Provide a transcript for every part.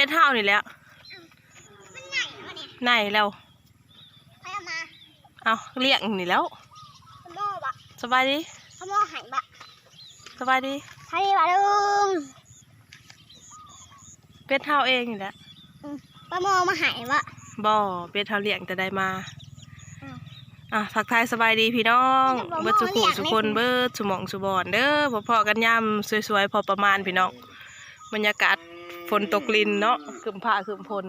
เป็ดเท่านี่แหล้วมันไหนวะเนี่ยไหนแล้ว ใครเอามาเอาเลี้ยงนี่แล้ว ขโมยบะสบายดี ขโมยหายบะสบายดี ใครบะลุงเป็ดเท่าเองนี่แหละปลาโมมาหายบะ บ่เป็ดเท่าเลี้ยงจะได้มาอ้าวอะทักทายสบายดีพี่น้องบ่บ่เบิดสุขุเลี้ยงสุคนเบิดสุหมองสุบอนเด้อพอๆกันย่ำสวยๆพอประมาณพี่น้อง บรรยากาศ ฝนตกลินเนาะคืมผ้าคืมพล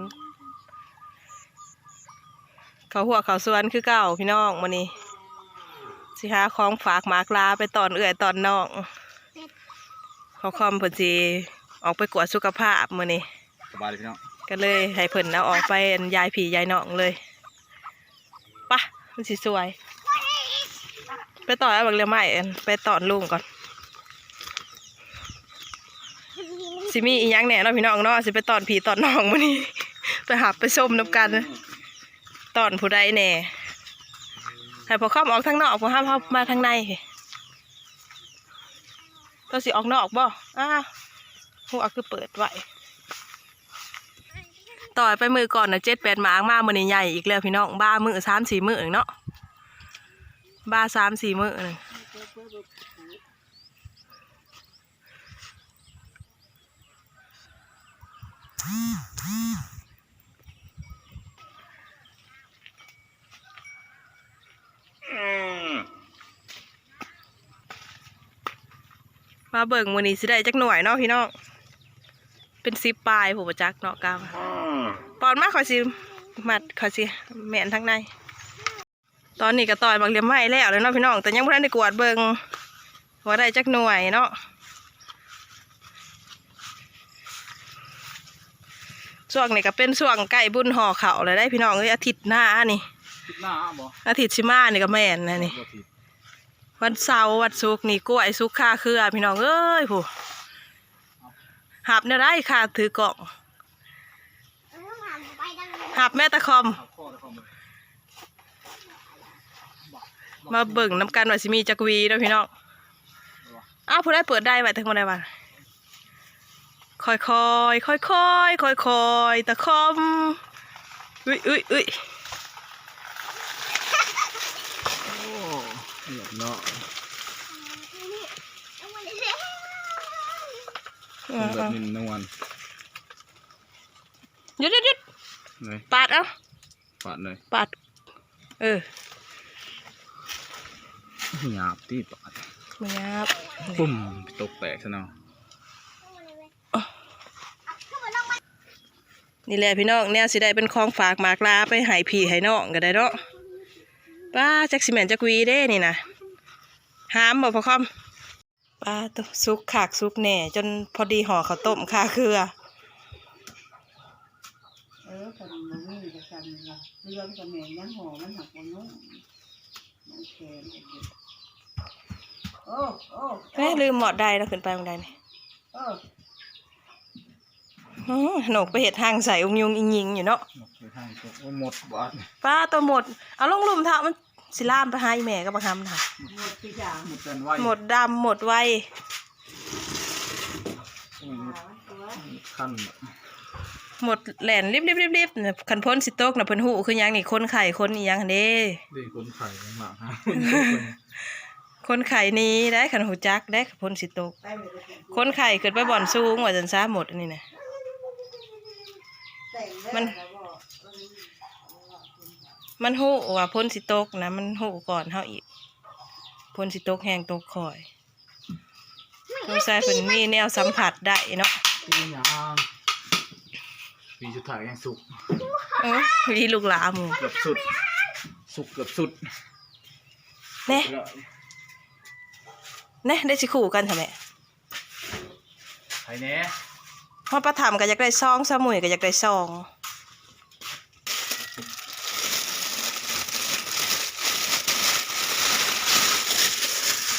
เขาหัวเขาสวนคือเก่าพี่น้องมื้อนี้สิหาของฝากหมากลาไปตอนเอื่อยตอนน้องเขาคอมเพิ่นสิออกไปกวดสุขภาพมื้อนี้สบายเลยพี่น้องก็เลยให้เพิ่นเอาออกไปอันยายผียายน้องเลยปะมันสิสวย ไปต่อเอาบักเรือไม้อันไปตอนลุงก่อน สิมีอีหยังแหน่เนาะพี่น้องเนาะสิไปตอนผีตอนน้องมื้อนี้ ไปหับไปส้มน้ำกัน ตอนผู้ใดแหน่ให้พอเข้าออกทางนอกพอห้ามเข้ามาทางในตัวสิออกนอกบ่อ้าวหัวคือเปิดไว้ต่อยไปมือก่อนนะเจ็ดแปดหมางมามือนี่ใหญ่อีกแล้วพี่น้องบ้ามือสามสี่มือเนาะบ้าสามสี่มือนึง มาเบิ่งมือนี้สิได้จักหน่วยเนาะพี่น้อง เป็นสิบปลายผมจักเนาะกาวาตอนมากขอยสิมัดขอยสิแม่นทั้งใน ตอนนี้ก็ต่อยบางเรียมไม้แล้วเลยเนาะพี่น้อง แต่ยังไม่ได้กวดเบิ่งว่าได้จักหน่วยเนาะ ช่วงนี้ก็เป็นช่วงใกล้บุญห่อเขาวเลยได้พี่น้องเอ้ยอาทิตย์หน้านี่คิดหน้าบ่อาทิตย์ชิมานี่ก็แม่นนะนี่บ่ผิดวันเสาร์วันศุกร์นี่กล้วยสุกค่าเครือ พี่น้องเอ้ยผู้หับเนี่ยได้ค่าถือกล่องเออผ่านไปดังเลยหับแม่ตะคอมเอาข้อตะคอมเลยมาเบิ่งน้ำกันว่าสิมีจักวีเนาะพี่น้องอ้าวผู้ได้เปิดได้ไว้ทั้งหมดได้บ้าง ค่อยๆค่อยๆค่อยๆค่อยตะคอมอุ้ยอุ้ยอุ้ยโอ้เรียบเนาะเอามาเลยเป็นแบบนินนวลหยุดหยุดหยุดเลยปาดเอาปาดเลยปาด เออหยาบที่ปาดไม่ยับปุ้มตกแตกซะเนาะ นี่แหละพี่น้องแนวสิได้เป็นของฝากหมากลาไปให้พี่ให้น้องก็ได้เนาะป้าจักสิแมนจักวีเด้นี่นะห้ามบ่พอคอมป้าตัวซุกขากซุกแหน่ จนพอดีห่อข้าวต้มคาเครือเออกันมันมีแต่กันละเรื่องกับแม่ยังหอมันหักมันนุ่มมันแข็งโอ้โอ้เอ้ยลืมหมอดใดแล้วขึ้นไปบังใดนี่เอออื้อหนกไปเห็ดทางใส่อุ้งยุงอิงยิงอยู่เนาะหมดไปทางตกโอ้หมดบาดป้าตัวหมด เอาลงลุมเถอะมันสิลามไปหาอีแม่กับบังคำค่ะหมดทุกอย่างหมดกันไวหมดดำหมดไวโอ้ยหมดขั้นหมดแหลนริบริบริบริบเนี่ยคันพ้นสิโตกน่ะเพิ่นหูคือหยังนี่คนไข่คนอีหยังหั่นเด้ดีคนไข่ยังหลังฮะคนไข่นี้ได้ขันหูจักได้พ้นสิโตกไปเลยก็กินคนไข่เกิดไปบ่อนสูงว่าจันซ่าหมดอันนี้นะแต่งแล้ว มันแล้วก็เออมันหูว่าพ้นสิโตกนะมันหูก่อนเฮาอีกพ้นสิโตกแห้งตกคอยสงสัยเพิ่นมีแนวสัมผัสได้เนาะปีหยางปีสุดท้ายยังสุกเออวิลูกหลาหมูเกือบสุด สุกเกือบสุดแน่แน่ได้สิคู่กันทำไมไข่แหน่เพราะประถามก็อยากได้ซองสมุยก็อยากได้ซอง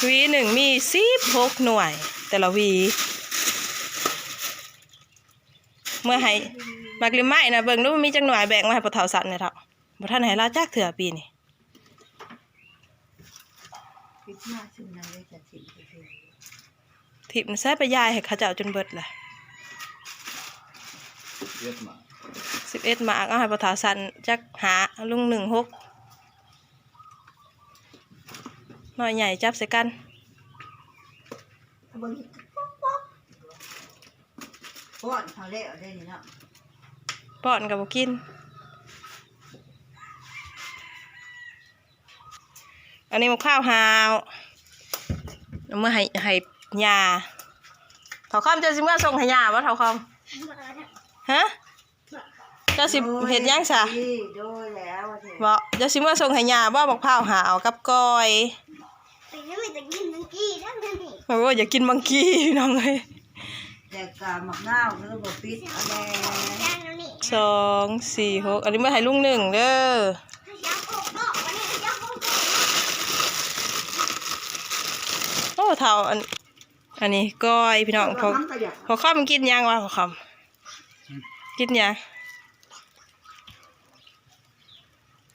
หวีหนึ่งมีสิบหกหน่วย แต่ละหวี เมื่อให้มักลิมไม้นะเบิ่งดูมีจังหน่วยแบ่งมาให้ปะเทาสันเนี่ยเถอะบ่ท่านให้ลาจักเถื่อปีนี่คิดมากซึ่งนั้นเลยจะสิไปเถอะทิพย์ใส่ไปยายให้เขาเจ้าจนเบิดเลย เรียกมาสิบเอ็ดหมากเอาให้ปะถาสันจักหาลุงหนึ่งหกหน่อยใหญ่จับใส่กันเบิ่งป๊อกป๊อกป้อนเขาแล้วได้นี่เนาะป้อนกับกิน อันนี้มะพร้าวหาวเอามื่อให้ให้ยาเถาคอมเจะสิเมื่อส่งให้ยาว่าเถาคอม ฮะเจ้าสิเห็ดหยังซะนี่โดยแล้วว่าเถอะบอกเจ้าสิเมื่อส่งให้ยาบ่มะพร้าวหาวกับก้อยไปแล้วมันจะกินมังกี้แล้วนั่นนี่โอ้ยอย่ากินมังกี้น้องเอ้ยแต่กาหมักนาวก็ต้องบอกปิดอันแน่ย่างแล้วนี่สองสี่หกอันนี้เมื่อให้ลุงหนึ่งเด้อย่างโกโก้วันนี้ย่างโกโก้โอ้เท่าอันอันนี้ก้อยพี่น้องพอมันก็อยากพอข้อมนกินยังวะพอข้อม กินยัง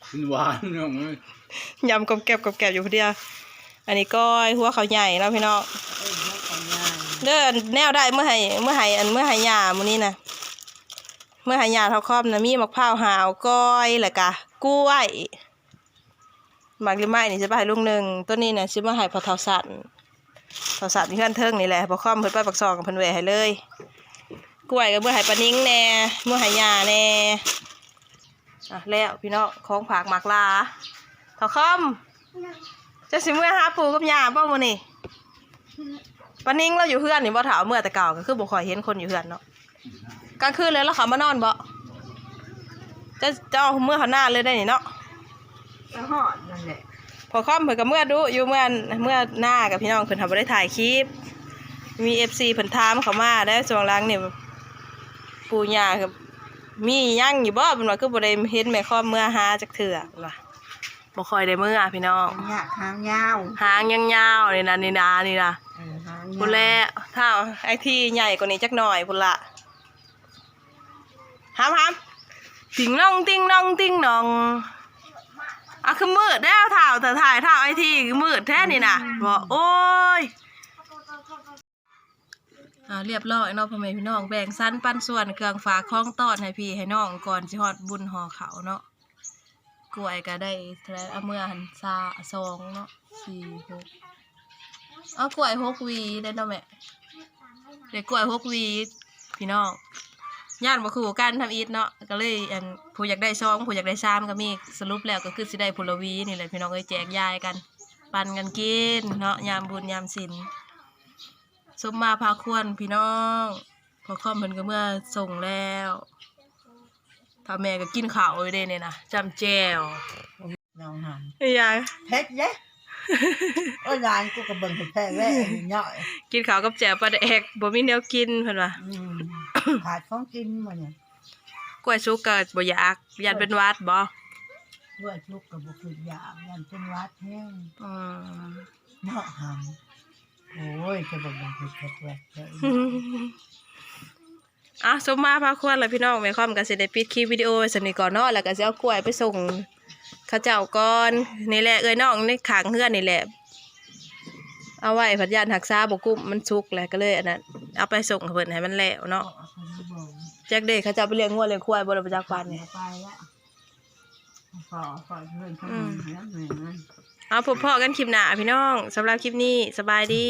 ขึ้นหวานน้องเอ้ยยำกบแกบกบแกบอยู่คนเดียว อันนี้ก้อยหัวเขาใหญ่แล้วพี่น้องเอ้ยยกของยายเด้อแนวได้เมื่อไหเมื่อไหอันเมื่อไหยามื้อนี้นะเมื่อไหยาเท่าคอมนะมีมะพร้าวหาวก้อยแล้วก็กล้วยหมากลิไม้นี่จะไปให้ลุงหนึ่งตัวนี้เนี่ยสิมาให้พอเท่าสันเท่าสันที่เพื่อนเทิงนี่แหละพอคอมเพิ่นไปปักซองกับเพิ่นแหวให้เลย กล้วยก็เมื่อไหปลานิ้งแน่เมื่อไหยาแน่อะแล้วพี่น้องของผักหมากลาเท่าคอมจะสิเมื่อหาปูกับยาบ่มื้อนี้ปานิ่งเราอยู่เพื่อนนี่บ่ถามเมื่อแต่เก่าก็คือบ่ค่อยเห็นคนอยู่เพื่อนเนาะกลางคืนเลยแล้วเขามานอนบ่จะจะเอาเมื่อเขาหน้าเลยได้นี่เนาะก็หอดนั่นแหละพอค่อมเพิ่นก็เมื่อดูอยู่เมื่อเมื่อหน้ากับพี่น้องเพิ่นทำบ่ได้ถ่ายคลิปมี FC เพิ่นถามเขามาได้ช่วงหลังนี่ ปู่ย่ากับมีหยังอยู่บ่เพิ่นว่าคือบ่ได้เห็นแม่ค่อมเมื่อหาจักเทื่อเพิ่นว่าบ่ค่อยได้เมื่อพี่น้องหยาหางยาวหางยาวๆนี่นะนี่นะนี่นะเออหางยาวพุ่นแหละถ้าไอ้ที่ใหญ่กว่านี้จักหน่อยพุ่นละห้ามห้ามติงน้องติงน้องติงน้องอะคือมืดแล้วถ่าวแต่ถ่ายถ่าวไอทีคือมืดแท้นี่นะบอกโอ้ย อ่าเรียบร้อยเนาะพ่อแม่พี่น้องแบ่งสั้นปันส่วนเครื่องฝาคล้องตอดให้พี่ให้น้องก่อนสิฮอดบุญห่อเขาเนาะกล้วยก็ได้เท่าไหรเอาเมื่อหันซาสองเนาะสี่หกเอากล้วยหกวีได้เนาะแม่เด็กกล้วยหกวีพี่น้องย่านบ่คือกันทำอีทเนาะก็เลยอันผู้อยากได้ซองผู้อยากได้ซามก็มีสรุปแล้วก็คือสิได้ผลวีนี่แหละพี่น้องเอ้ยแจกยายกัน ปันกันกินเนาะยามบุญยามศีล สมมาพาควรพี่น้องพอค่อมเพิ่นก็เมื่อส่งแล้วถ้าแม่ก็กินข้าวไว้เด้เนี่ยนะจำแจวน้องหันไอ้ยายเพชรเย้โอ้ยลานกูก็เบิ่งแท้ๆแว่ย่อยกินข้าวกับแจวปลาแดกบ่มีแนวกินเพิ่นว่าอืมขาดของกินมาเนี่ยกล้วยสุกก็บ่อยากยันเป็นหวัดบ่ด้วยชุกกับบุคือยามยันเป็นวัดแห้งอืมเนาะหัน โอ้ยจะเบิ่งเบิ่งเพชรแท้ๆเลยอะสมมาพาควรแล้วพี่น้องแม่คอมก็สิได้ปิดคลิปวิดีโอไว้สำนี้ก่อนเนาะแล้วก็สิเอากล้วยไปส่งเขาเจ้าก่อนนี่แหละเอ้ยน้องในขางเฮือนนี่แหละ เอาไว้พัดยานหักษาบ่กุ้มมันสุกแล้วก็เลยอันนั้นเอาไปส่งให้เพิ่นให้มันแล้วเนาะเอาคนที่บอกจักเด้เขาเจ้าไปเลี้ยงงัวเลี้ยงควายบ่ได้ไปจักปานนี่ไปละขอขอเพื่อนเขาดูแล้วเหมือนนั้น เอาพบพ่อกันคลิปหน้าพี่น้องสำหรับคลิปนี้สบายดี